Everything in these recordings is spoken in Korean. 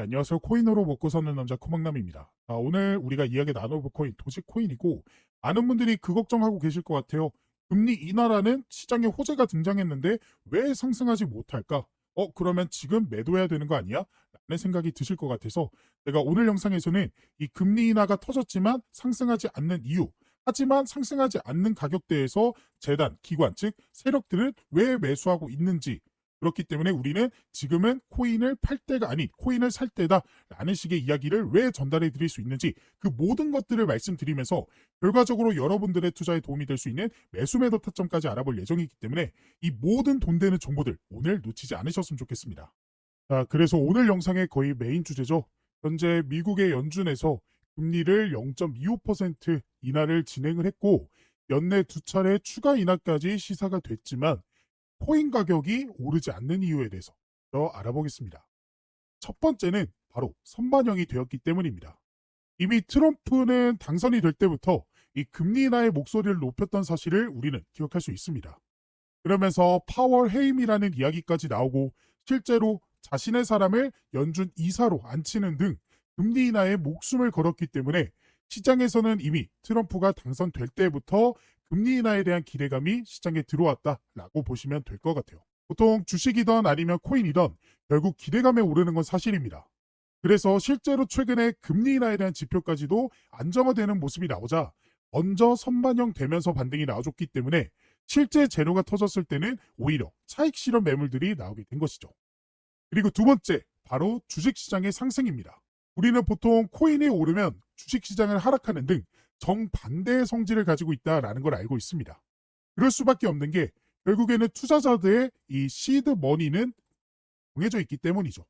안녕하세요. 코인으로 먹고 사는 남자 코막남입니다. 아, 오늘 우리가 이야기 나눠볼 코인 도지코인이고 많은 분들이 그 걱정하고 계실 것 같아요. 금리 인하라는 시장에 호재가 등장했는데 왜 상승하지 못할까? 어 그러면 지금 매도해야 되는 거 아니야? 라는 생각이 드실 것 같아서 내가 오늘 영상에서는 이 금리 인하가 터졌지만 상승하지 않는 이유 하지만 상승하지 않는 가격대에서 재단, 기관, 즉 세력들은 왜 매수하고 있는지 그렇기 때문에 우리는 지금은 코인을 팔 때가 아닌 코인을 살 때다 라는 식의 이야기를 왜 전달해 드릴 수 있는지 그 모든 것들을 말씀드리면서 결과적으로 여러분들의 투자에 도움이 될 수 있는 매수 매도 타점까지 알아볼 예정이기 때문에 이 모든 돈 되는 정보들 오늘 놓치지 않으셨으면 좋겠습니다. 자, 그래서 오늘 영상의 거의 메인 주제죠. 현재 미국의 연준에서 금리를 0.25% 인하를 진행을 했고 연내 두 차례 추가 인하까지 시사가 됐지만 코인 가격이 오르지 않는 이유에 대해서 더 알아보겠습니다. 첫 번째는 바로 선반영이 되었기 때문입니다. 이미 트럼프는 당선이 될 때부터 이 금리 인하의 목소리를 높였던 사실을 우리는 기억할 수 있습니다. 그러면서 파월 해임이라는 이야기까지 나오고 실제로 자신의 사람을 연준 이사로 앉히는 등 금리 인하에 목숨을 걸었기 때문에 시장에서는 이미 트럼프가 당선될 때부터 금리 인하에 대한 기대감이 시장에 들어왔다라고 보시면 될 것 같아요. 보통 주식이던 아니면 코인이던 결국 기대감에 오르는 건 사실입니다. 그래서 실제로 최근에 금리 인하에 대한 지표까지도 안정화되는 모습이 나오자 먼저 선반영 되면서 반등이 나와줬기 때문에 실제 재료가 터졌을 때는 오히려 차익 실현 매물들이 나오게 된 것이죠. 그리고 두 번째, 바로 주식시장의 상승입니다. 우리는 보통 코인이 오르면 주식시장을 하락하는 등 정반대의 성질을 가지고 있다라는 걸 알고 있습니다. 그럴 수밖에 없는 게 결국에는 투자자들의 이 시드 머니는 정해져 있기 때문이죠.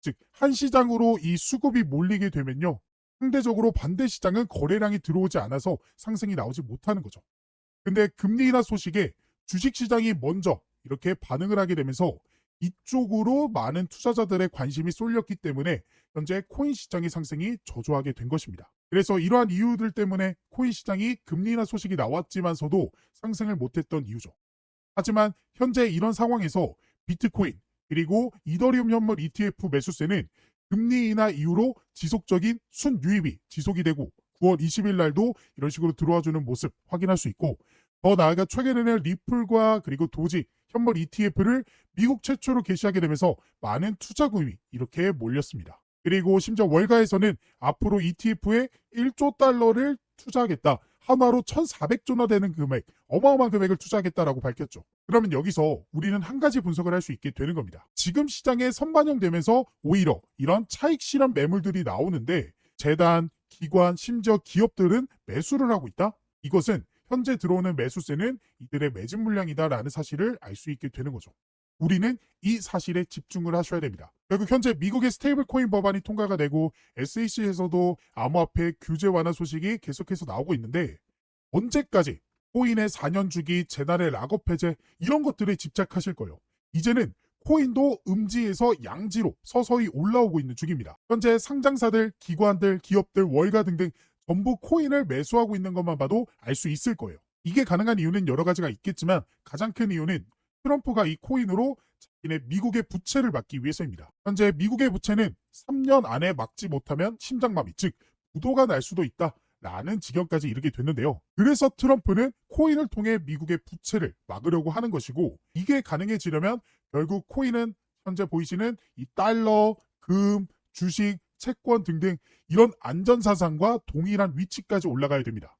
즉, 한 시장으로 이 수급이 몰리게 되면요. 상대적으로 반대 시장은 거래량이 들어오지 않아서 상승이 나오지 못하는 거죠. 근데 금리 인하 소식에 주식 시장이 먼저 이렇게 반응을 하게 되면서 이쪽으로 많은 투자자들의 관심이 쏠렸기 때문에 현재 코인 시장의 상승이 저조하게 된 것입니다. 그래서 이러한 이유들 때문에 코인 시장이 금리 인하 소식이 나왔지만서도 상승을 못했던 이유죠. 하지만 현재 이런 상황에서 비트코인 그리고 이더리움 현물 ETF 매수세는 금리 인하 이후로 지속적인 순유입이 지속이 되고 9월 20일 날도 이런 식으로 들어와주는 모습 확인할 수 있고 더 나아가 최근에는 리플과 그리고 도지 현물 ETF를 미국 최초로 개시하게 되면서 많은 투자금이 이렇게 몰렸습니다. 그리고 심지어 월가에서는 앞으로 ETF에 1조 달러를 투자하겠다. 하나로 1,400조나 되는 금액, 어마어마한 금액을 투자하겠다라고 밝혔죠. 그러면 여기서 우리는 한 가지 분석을 할 수 있게 되는 겁니다. 지금 시장에 선반영되면서 오히려 이런 차익 실현 매물들이 나오는데 재단, 기관, 심지어 기업들은 매수를 하고 있다? 이것은 현재 들어오는 매수세는 이들의 매집 물량이다라는 사실을 알 수 있게 되는 거죠. 우리는 이 사실에 집중을 하셔야 됩니다. 결국 현재 미국의 스테이블 코인 법안이 통과가 되고 SEC에서도 암호화폐 규제 완화 소식이 계속해서 나오고 있는데 언제까지 코인의 4년 주기, 재단의 락업 해제 이런 것들에 집착하실 거예요. 이제는 코인도 음지에서 양지로 서서히 올라오고 있는 중입니다. 현재 상장사들, 기관들, 기업들, 월가 등등 전부 코인을 매수하고 있는 것만 봐도 알 수 있을 거예요. 이게 가능한 이유는 여러 가지가 있겠지만 가장 큰 이유는 트럼프가 이 코인으로 자기네 미국의 부채를 막기 위해서입니다. 현재 미국의 부채는 3년 안에 막지 못하면 심장마비, 즉 부도가 날 수도 있다. 라는 지경까지 이르게 됐는데요. 그래서 트럼프는 코인을 통해 미국의 부채를 막으려고 하는 것이고 이게 가능해지려면 결국 코인은 현재 보이시는 이 달러, 금, 주식, 채권 등등 이런 안전사상과 동일한 위치까지 올라가야 됩니다.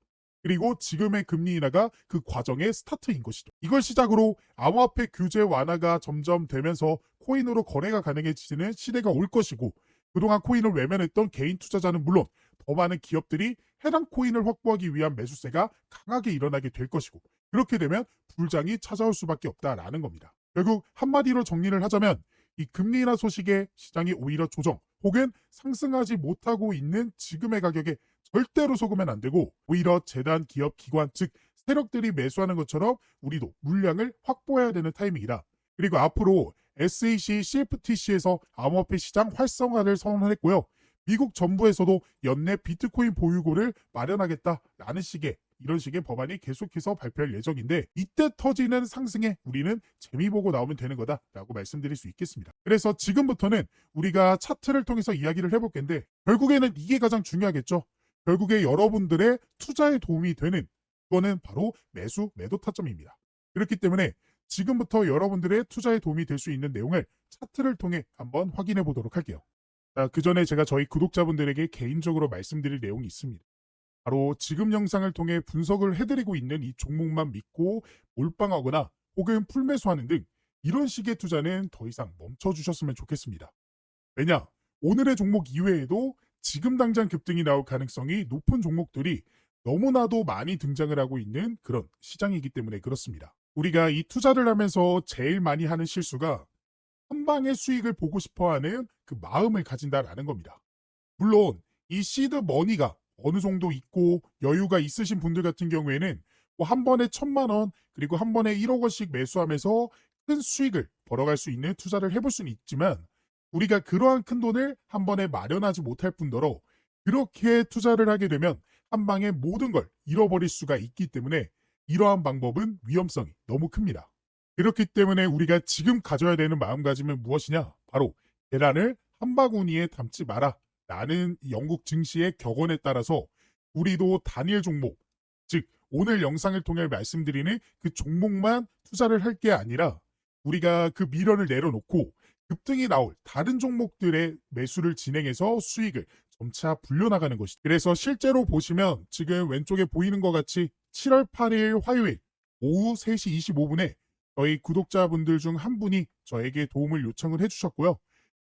그리고 지금의 금리 인하가 그 과정의 스타트인 것이죠. 이걸 시작으로 암호화폐 규제 완화가 점점 되면서 코인으로 거래가 가능해지는 시대가 올 것이고 그동안 코인을 외면했던 개인 투자자는 물론 더 많은 기업들이 해당 코인을 확보하기 위한 매수세가 강하게 일어나게 될 것이고 그렇게 되면 불장이 찾아올 수밖에 없다라는 겁니다. 결국 한마디로 정리를 하자면 이 금리 인하 소식에 시장이 오히려 조정 혹은 상승하지 못하고 있는 지금의 가격에 절대로 속으면 안 되고 오히려 재단, 기업, 기관 즉 세력들이 매수하는 것처럼 우리도 물량을 확보해야 되는 타이밍이다. 그리고 앞으로 SEC, CFTC에서 암호화폐 시장 활성화를 선언했고요. 미국 정부에서도 연내 비트코인 보유고를 마련하겠다라는 식의 이런 식의 법안이 계속해서 발표할 예정인데 이때 터지는 상승에 우리는 재미 보고 나오면 되는 거다라고 말씀드릴 수 있겠습니다. 그래서 지금부터는 우리가 차트를 통해서 이야기를 해볼 텐데 결국에는 이게 가장 중요하겠죠. 결국에 여러분들의 투자에 도움이 되는 그거는 바로 매수 매도 타점입니다. 그렇기 때문에 지금부터 여러분들의 투자에 도움이 될 수 있는 내용을 차트를 통해 한번 확인해 보도록 할게요. 자, 그 전에 제가 저희 구독자분들에게 개인적으로 말씀드릴 내용이 있습니다. 바로 지금 영상을 통해 분석을 해드리고 있는 이 종목만 믿고 몰빵하거나 혹은 풀매수하는 등 이런 식의 투자는 더 이상 멈춰주셨으면 좋겠습니다. 왜냐? 오늘의 종목 이외에도 지금 당장 급등이 나올 가능성이 높은 종목들이 너무나도 많이 등장을 하고 있는 그런 시장이기 때문에 그렇습니다. 우리가 이 투자를 하면서 제일 많이 하는 실수가 한 방의 수익을 보고 싶어 하는 그 마음을 가진다라는 겁니다. 물론 이 시드 머니가 어느 정도 있고 여유가 있으신 분들 같은 경우에는 뭐 한 번에 천만 원 그리고 한 번에 1억 원씩 매수하면서 큰 수익을 벌어갈 수 있는 투자를 해볼 수는 있지만 우리가 그러한 큰 돈을 한 번에 마련하지 못할 뿐더러 그렇게 투자를 하게 되면 한 방에 모든 걸 잃어버릴 수가 있기 때문에 이러한 방법은 위험성이 너무 큽니다. 그렇기 때문에 우리가 지금 가져야 되는 마음가짐은 무엇이냐? 바로 계란을 한 바구니에 담지 마라. 라는 영국 증시의 격언에 따라서 우리도 단일 종목, 즉 오늘 영상을 통해 말씀드리는 그 종목만 투자를 할 게 아니라 우리가 그 미련을 내려놓고 급등이 나올 다른 종목들의 매수를 진행해서 수익을 점차 불려나가는 것이. 그래서 실제로 보시면 지금 왼쪽에 보이는 것 같이 7월 8일 화요일 오후 3시 25분에 저희 구독자분들 중 한 분이 저에게 도움을 요청을 해주셨고요.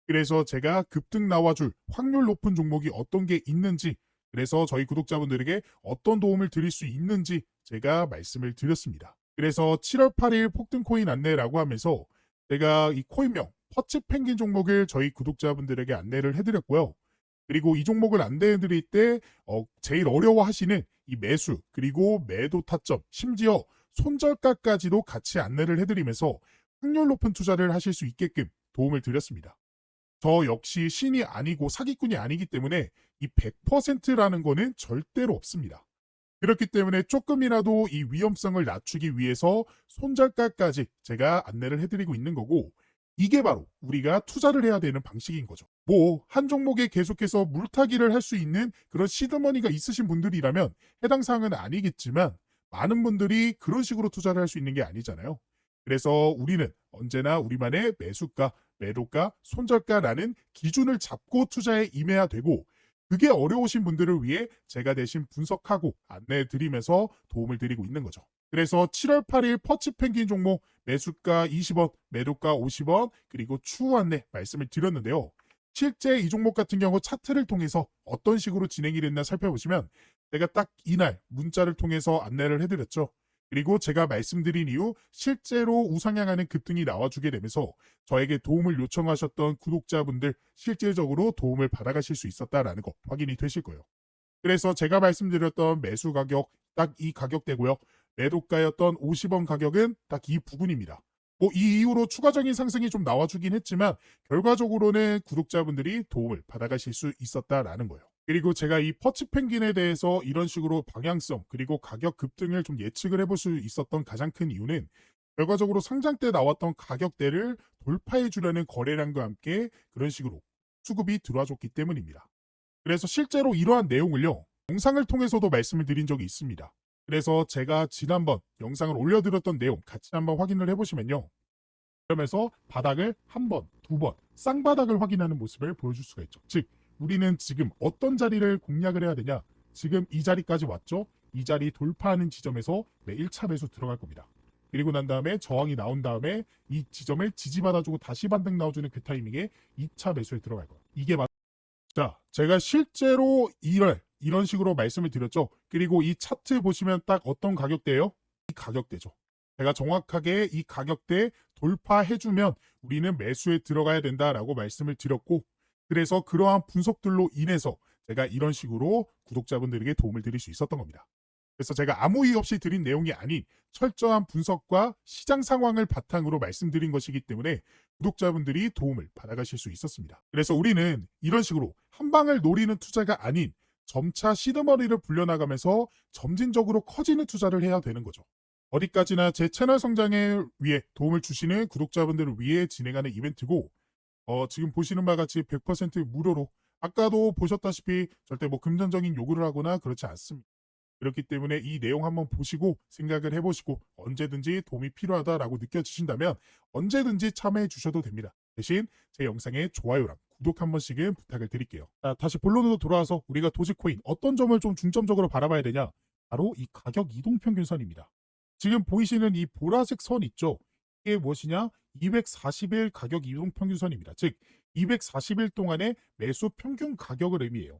그래서 제가 급등 나와줄 확률 높은 종목이 어떤 게 있는지, 그래서 저희 구독자분들에게 어떤 도움을 드릴 수 있는지 제가 말씀을 드렸습니다. 그래서 7월 8일 폭등 코인 안내라고 하면서 제가 이 코인명 퍼치 펭귄 종목을 저희 구독자분들에게 안내를 해드렸고요. 그리고 이 종목을 안내해드릴 때 어, 제일 어려워하시는 이 매수 그리고 매도 타점 심지어 손절가까지도 같이 안내를 해드리면서 확률 높은 투자를 하실 수 있게끔 도움을 드렸습니다. 저 역시 신이 아니고 사기꾼이 아니기 때문에 이 100%라는 거는 절대로 없습니다. 그렇기 때문에 조금이라도 이 위험성을 낮추기 위해서 손절가까지 제가 안내를 해드리고 있는 거고 이게 바로 우리가 투자를 해야 되는 방식인 거죠. 뭐 한 종목에 계속해서 물타기를 할 수 있는 그런 시드머니가 있으신 분들이라면 해당 사항은 아니겠지만 많은 분들이 그런 식으로 투자를 할 수 있는 게 아니잖아요. 그래서 우리는 언제나 우리만의 매수가, 매도가, 손절가라는 기준을 잡고 투자에 임해야 되고 그게 어려우신 분들을 위해 제가 대신 분석하고 안내해 드리면서 도움을 드리고 있는 거죠. 그래서 7월 8일 퍼치 펭귄 종목 매수가 20원, 매도가 50원, 그리고 추후 안내 말씀을 드렸는데요. 실제 이 종목 같은 경우 차트를 통해서 어떤 식으로 진행이 됐나 살펴보시면 제가 딱 이날 문자를 통해서 안내를 해드렸죠. 그리고 제가 말씀드린 이후 실제로 우상향하는 급등이 나와주게 되면서 저에게 도움을 요청하셨던 구독자분들 실질적으로 도움을 받아가실 수 있었다라는 거 확인이 되실 거예요. 그래서 제가 말씀드렸던 매수 가격 딱 이 가격대고요. 매도가였던 50원 가격은 딱 이 부분입니다. 뭐 이 이후로 추가적인 상승이 좀 나와주긴 했지만 결과적으로는 구독자분들이 도움을 받아가실 수 있었다라는 거예요. 그리고 제가 이 퍼치 펭귄에 대해서 이런 식으로 방향성 그리고 가격 급등을 좀 예측을 해볼 수 있었던 가장 큰 이유는 결과적으로 상장 때 나왔던 가격대를 돌파해 주려는 거래량과 함께 그런 식으로 수급이 들어와줬기 때문입니다. 그래서 실제로 이러한 내용을요 영상을 통해서도 말씀을 드린 적이 있습니다. 그래서 제가 지난번 영상을 올려드렸던 내용 같이 한번 확인을 해보시면요. 그러면서 바닥을 한 번, 두 번, 쌍바닥을 확인하는 모습을 보여줄 수가 있죠. 즉, 우리는 지금 어떤 자리를 공략을 해야 되냐? 지금 이 자리까지 왔죠? 이 자리 돌파하는 지점에서 매 1차 매수 들어갈 겁니다. 그리고 난 다음에 저항이 나온 다음에 이 지점을 지지받아주고 다시 반등 나와주는 그 타이밍에 2차 매수에 들어갈 거예요. 이게 맞... 자, 제가 실제로 이럴 이런 식으로 말씀을 드렸죠. 그리고 이 차트 보시면 딱 어떤 가격대예요? 이 가격대죠. 제가 정확하게 이 가격대 돌파해주면 우리는 매수에 들어가야 된다라고 말씀을 드렸고, 그래서 그러한 분석들로 인해서 제가 이런 식으로 구독자분들에게 도움을 드릴 수 있었던 겁니다. 그래서 제가 아무 이유 없이 드린 내용이 아닌 철저한 분석과 시장 상황을 바탕으로 말씀드린 것이기 때문에 구독자분들이 도움을 받아가실 수 있었습니다. 그래서 우리는 이런 식으로 한 방을 노리는 투자가 아닌 점차 시드머니를 불려나가면서 점진적으로 커지는 투자를 해야 되는 거죠. 어디까지나 제 채널 성장에 위해 도움을 주시는 구독자분들을 위해 진행하는 이벤트고 어, 지금 보시는 바와 같이 100% 무료로 아까도 보셨다시피 절대 뭐 금전적인 요구를 하거나 그렇지 않습니다. 그렇기 때문에 이 내용 한번 보시고 생각을 해보시고 언제든지 도움이 필요하다라고 느껴지신다면 언제든지 참여해 주셔도 됩니다. 대신 제 영상에 좋아요랑 구독 한 번씩은 부탁을 드릴게요. 자, 다시 본론으로 돌아와서 우리가 도지코인 어떤 점을 좀 중점적으로 바라봐야 되냐? 바로 이 가격 이동 평균선입니다. 지금 보이시는 이 보라색 선 있죠? 이게 무엇이냐? 240일 가격 이동 평균선입니다. 즉 240일 동안의 매수 평균 가격을 의미해요.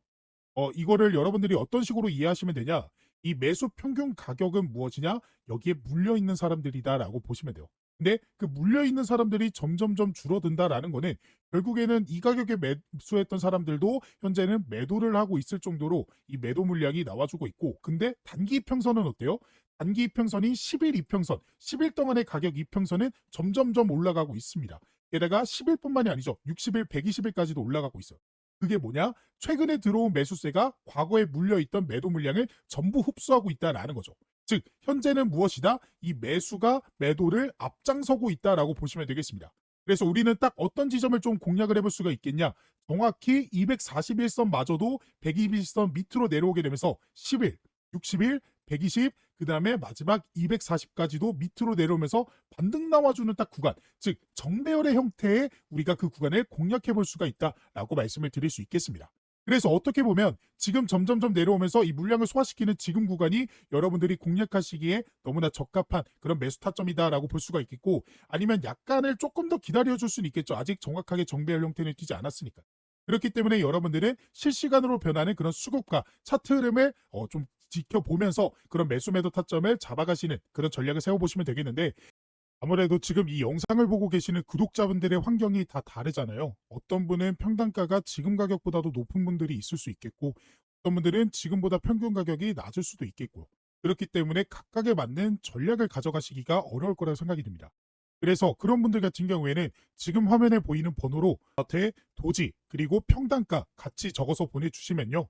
어, 이거를 여러분들이 어떤 식으로 이해하시면 되냐? 이 매수 평균 가격은 무엇이냐? 여기에 물려 있는 사람들이다라고 보시면 돼요. 근데 그 물려 있는 사람들이 점점점 줄어든다라는 거는 결국에는 이 가격에 매수했던 사람들도 현재는 매도를 하고 있을 정도로 이 매도 물량이 나와주고 있고 근데 단기 이평선은 어때요? 단기 이평선이 10일 이평선, 10일 동안의 가격 이평선은 점점점 올라가고 있습니다. 게다가 10일뿐만이 아니죠. 60일, 120일까지도 올라가고 있어요. 그게 뭐냐? 최근에 들어온 매수세가 과거에 물려있던 매도 물량을 전부 흡수하고 있다라는 거죠. 즉, 현재는 무엇이다? 이 매수가 매도를 앞장서고 있다라고 보시면 되겠습니다. 그래서 우리는 딱 어떤 지점을 좀 공략을 해볼 수가 있겠냐? 정확히 241선 마저도 121선 밑으로 내려오게 되면서 10일, 60일, 120, 그 다음에 마지막 240까지도 밑으로 내려오면서 반등 나와주는 딱 구간, 즉 정배열의 형태의 우리가 그 구간을 공략해 볼 수가 있다라고 말씀을 드릴 수 있겠습니다. 그래서 어떻게 보면 지금 점점점 내려오면서 이 물량을 소화시키는 지금 구간이 여러분들이 공략하시기에 너무나 적합한 그런 매수 타점이다라고 볼 수가 있겠고 아니면 약간을 조금 더 기다려줄 수는 있겠죠. 아직 정확하게 정배열 형태는 띄지 않았으니까. 그렇기 때문에 여러분들은 실시간으로 변하는 그런 수급과 차트 흐름을 어, 좀 지켜보면서 그런 매수 매도 타점을 잡아가시는 그런 전략을 세워보시면 되겠는데 아무래도 지금 이 영상을 보고 계시는 구독자분들의 환경이 다 다르잖아요. 어떤 분은 평단가가 지금 가격보다도 높은 분들이 있을 수 있겠고 어떤 분들은 지금보다 평균 가격이 낮을 수도 있겠고요. 그렇기 때문에 각각에 맞는 전략을 가져가시기가 어려울 거라고 생각이 듭니다. 그래서 그런 분들 같은 경우에는 지금 화면에 보이는 번호로 대 도지 그리고 평단가 같이 적어서 보내주시면요.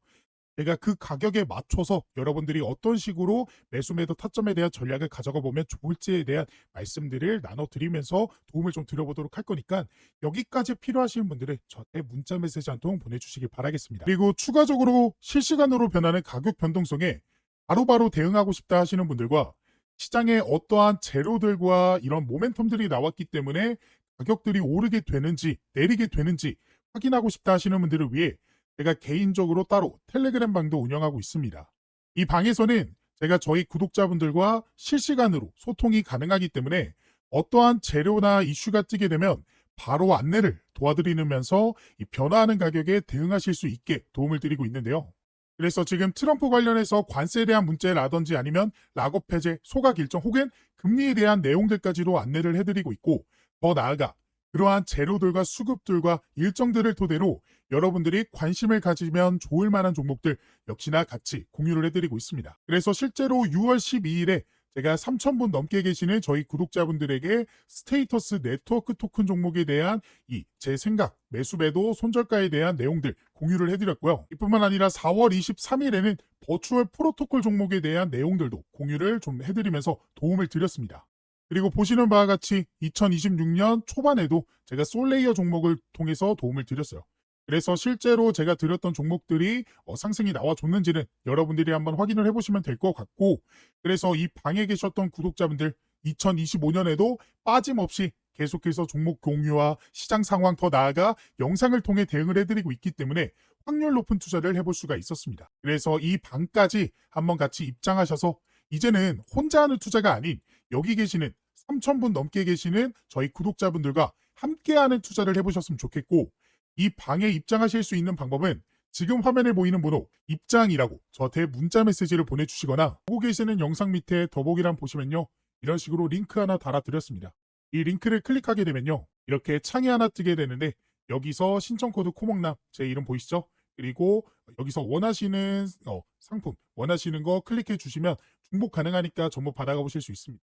제가 그 가격에 맞춰서 여러분들이 어떤 식으로 매수 매도 타점에 대한 전략을 가져가 보면 좋을지에 대한 말씀들을 나눠드리면서 도움을 좀 드려보도록 할 거니까 여기까지 필요하신 분들은 저한테 문자 메시지 한 통 보내주시길 바라겠습니다. 그리고 추가적으로 실시간으로 변하는 가격 변동성에 바로바로 대응하고 싶다 하시는 분들과 시장에 어떠한 재료들과 이런 모멘텀들이 나왔기 때문에 가격들이 오르게 되는지 내리게 되는지 확인하고 싶다 하시는 분들을 위해 제가 개인적으로 따로 텔레그램 방도 운영하고 있습니다. 이 방에서는 제가 저희 구독자분들과 실시간으로 소통이 가능하기 때문에 어떠한 재료나 이슈가 뜨게 되면 바로 안내를 도와드리면서 이 변화하는 가격에 대응하실 수 있게 도움을 드리고 있는데요. 그래서 지금 트럼프 관련해서 관세에 대한 문제라든지 아니면 락업 해제, 소각 일정 혹은 금리에 대한 내용들까지도 안내를 해드리고 있고 더 나아가 그러한 재료들과 수급들과 일정들을 토대로 여러분들이 관심을 가지면 좋을 만한 종목들 역시나 같이 공유를 해드리고 있습니다. 그래서 실제로 6월 12일에 제가 3,000분 넘게 계시는 저희 구독자분들에게 스테이터스 네트워크 토큰 종목에 대한 이 제 생각, 매수매도, 손절가에 대한 내용들 공유를 해드렸고요. 이뿐만 아니라 4월 23일에는 버추얼 프로토콜 종목에 대한 내용들도 공유를 좀 해드리면서 도움을 드렸습니다. 그리고 보시는 바와 같이 2026년 초반에도 제가 솔레이어 종목을 통해서 도움을 드렸어요. 그래서 실제로 제가 드렸던 종목들이 어, 상승이 나와줬는지는 여러분들이 한번 확인을 해보시면 될 것 같고 그래서 이 방에 계셨던 구독자분들 2025년에도 빠짐없이 계속해서 종목 공유와 시장 상황 더 나아가 영상을 통해 대응을 해드리고 있기 때문에 확률 높은 투자를 해볼 수가 있었습니다. 그래서 이 방까지 한번 같이 입장하셔서 이제는 혼자 하는 투자가 아닌 여기 계시는 3,000분 넘게 계시는 저희 구독자분들과 함께하는 투자를 해보셨으면 좋겠고 이 방에 입장하실 수 있는 방법은 지금 화면에 보이는 번호 입장이라고 저한테 문자 메시지를 보내주시거나 보고 계시는 영상 밑에 더보기란 보시면요 이런 식으로 링크 하나 달아드렸습니다. 이 링크를 클릭하게 되면요 이렇게 창이 하나 뜨게 되는데 여기서 신청 코드 코목남 제 이름 보이시죠? 그리고 여기서 원하시는 어, 상품 원하시는 거 클릭해 주시면 중복 가능하니까 전부 받아가 보실 수 있습니다.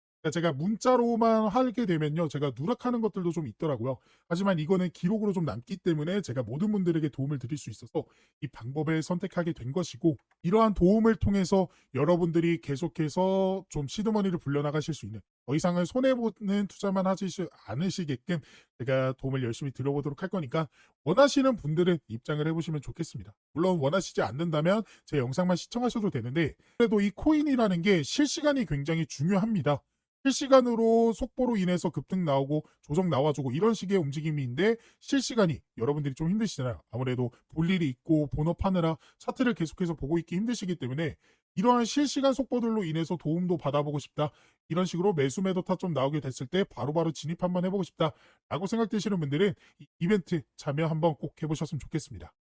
그러니까 제가 문자로만 하게 되면요. 제가 누락하는 것들도 좀 있더라고요. 하지만 이거는 기록으로 좀 남기 때문에 제가 모든 분들에게 도움을 드릴 수 있어서 이 방법을 선택하게 된 것이고 이러한 도움을 통해서 여러분들이 계속해서 좀 시드머니를 불려나가실 수 있는 더 이상은 손해보는 투자만 하지 않으시게끔 제가 도움을 열심히 드려보도록 할 거니까 원하시는 분들은 입장을 해보시면 좋겠습니다. 물론 원하시지 않는다면 제 영상만 시청하셔도 되는데 그래도 이 코인이라는 게 실시간이 굉장히 중요합니다. 실시간으로 속보로 인해서 급등 나오고 조정 나와주고 이런 식의 움직임인데 실시간이 여러분들이 좀 힘드시잖아요. 아무래도 볼 일이 있고 본업하느라 차트를 계속해서 보고 있기 힘드시기 때문에 이러한 실시간 속보들로 인해서 도움도 받아보고 싶다. 이런 식으로 매수 매도타 좀 나오게 됐을 때 바로바로 진입 한번 해보고 싶다. 라고 생각되시는 분들은 이 이벤트 참여 한번 꼭 해보셨으면 좋겠습니다.